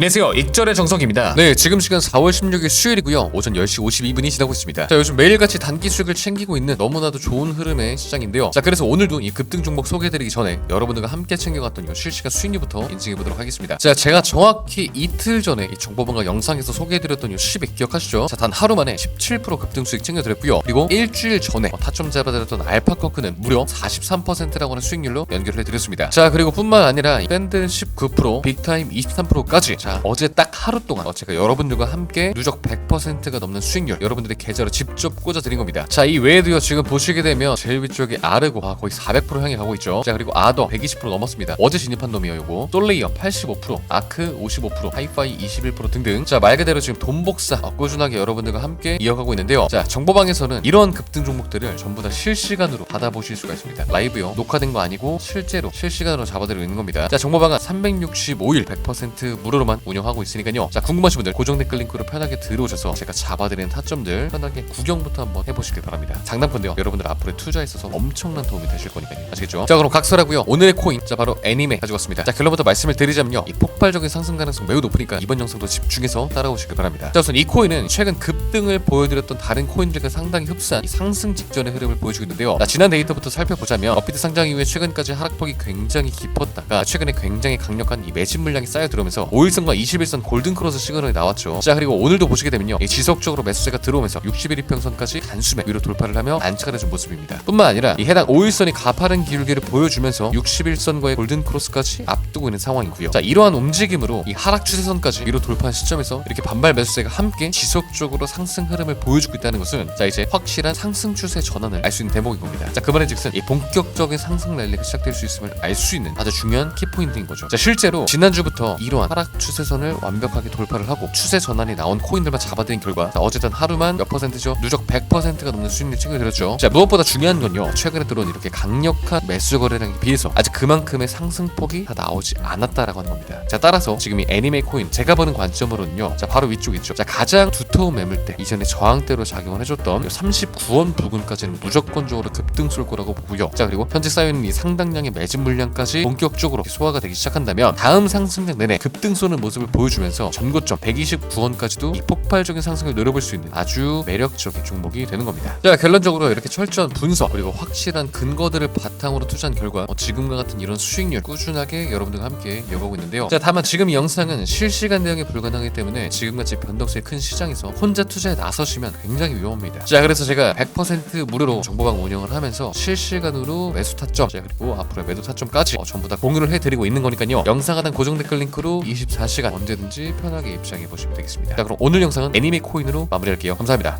안녕하세요. 익절의 정석입니다. 네, 지금 시간 4월 16일 수요일이고요. 오전 10시 52분이 지나고 있습니다. 자, 요즘 매일같이 단기 수익을 챙기고 있는 너무나도 좋은 흐름의 시장인데요. 자, 그래서 오늘도 이 급등 종목 소개해드리기 전에 여러분들과 함께 챙겨갔던 이 실시간 수익률부터 인증해보도록 하겠습니다. 자, 제가 정확히 이틀 전에 이 정보방과 영상에서 소개해드렸던 이 수익 기억하시죠? 자, 단 하루 만에 17% 급등 수익 챙겨드렸고요. 그리고 일주일 전에 어, 타점 잡아드렸던 알파 커크는 무려 43%라고 하는 수익률로 연결을 해드렸습니다. 자, 그리고 뿐만 아니라 이 밴드 19%, 빅타임 23%까지 자 어제 딱 하루 동안 어, 제가 여러분들과 함께 누적 100%가 넘는 수익률 여러분들의 계좌로 직접 꽂아드린 겁니다. 자 이 외에도요 지금 보시게 되면 제일 위쪽에 아르고 아, 거의 400% 향해 가고 있죠. 자 그리고 아더 120% 넘었습니다. 어제 진입한 놈이요 요거. 솔레이어 85% 아크 55% 하이파이 21% 등등. 자 말 그대로 지금 돈복사 어, 꾸준하게 여러분들과 함께 이어가고 있는데요. 자 정보방에서는 이런 급등 종목들을 전부 다 실시간으로 받아보실 수가 있습니다. 라이브요. 녹화된 거 아니고 실제로 실시간으로 잡아드리고 있는 겁니다. 자 정보방은 365일 100% 무료로만 운영하고 있으니까요. 자 궁금하신 분들 고정 댓글 링크로 편하게 들어오셔서 제가 잡아드리는 타점들 편하게 구경부터 한번 해보시길 바랍니다. 장난건데요. 여러분들 앞으로의 투자에 있어서 엄청난 도움이 되실 거니까요. 아시겠죠? 자 그럼 각설하고요. 오늘의 코인 자 바로 애니메 가져왔습니다. 자 결론부터 말씀을 드리자면요. 이 폭발적인 상승 가능성 매우 높으니까 이번 영상도 집중해서 따라오시길 바랍니다. 자 우선 이 코인은 최근 급등을 보여드렸던 다른 코인들과 상당히 흡사한 이 상승 직전의 흐름을 보여주고 있는데요. 자 지난 데이터부터 살펴보자면 업비트 상장 이후에 최근까지 하락폭이 굉장히 깊었다가 최근에 굉장히 강력한 이 매집 물량이 쌓여 들어오면서 5일선 과 21선 골든 크로스 시그널이 나왔죠. 자 그리고 오늘도 보시게 되면요. 이 지속적으로 매수세가 들어오면서 60일 이평선까지 단숨에 위로 돌파를 하며 안착을 준 모습입니다. 뿐만 아니라 이 해당 5일선이 가파른 기울기를 보여주면서 61선과의 골든 크로스까지 앞두고 있는 상황이고요. 자 이러한 움직임으로 이 하락 추세선까지 위로 돌파한 시점에서 이렇게 반발 매수세가 함께 지속적으로 상승 흐름을 보여주고 있다는 것은 자 이제 확실한 상승 추세 전환을 알 수 있는 대목인 겁니다. 자 그말인즉슨 이 본격적인 상승 랠리가 시작될 수 있음을 알 수 있는 아주 중요한 키포인트인 거죠. 자 실제로 지난주부터 이러한 하락 추세 선을 완벽하게 돌파를 하고 추세 전환이 나온 코인들만 잡아들인 결과 자, 어쨌든 하루만 몇 퍼센트죠? 누적 100%가 넘는 수익률 챙겨드렸죠. 자 무엇보다 중요한 건요. 최근에 들어온 이렇게 강력한 매수 거래량에 비해서 아직 그만큼의 상승폭이 다 나오지 않았다라고 하는 겁니다. 자 따라서 지금 이 애니메 코인 제가 보는 관점으로는요. 자 바로 위쪽 있죠. 자 가장 두터운 매물대 이전에 저항대로 작용을 해줬던 39원 부근까지는 무조건적으로 급등 쏠 거라고 보고요. 자 그리고 현재 쌓여있는 이 상당량의 매집 물량까지 본격적으로 소화가 되기 시작한다면 다음 상승장 내내 급등 쏘는 모습 을 보여주면서 전고점 129원까지도 이 폭발적인 상승을 노려볼 수 있는 아주 매력적인 종목이 되는 겁니다. 자 결론적으로 이렇게 철저한 분석 그리고 확실한 근거들을 바탕으로 투자한 결과 어, 지금과 같은 이런 수익률 꾸준하게 여러분들과 함께 이어가고 있는데요. 자 다만 지금 이 영상은 실시간 대응이 불가능하기 때문에 지금같이 변덕수의 큰 시장에서 혼자 투자에 나서시면 굉장히 위험합니다. 자 그래서 제가 100% 무료로 정보방 운영을 하면서 실시간으로 매수 타점 자 그리고 앞으로 매도 타점까지 어, 전부 다 공유를 해드리고 있는 거니까요. 영상 하단 고정 댓글 링크로 24 시간 언제든지 편하게 입장해 보시면 되겠습니다. 자 그럼 오늘 영상은 애니메 코인으로 마무리할게요. 감사합니다.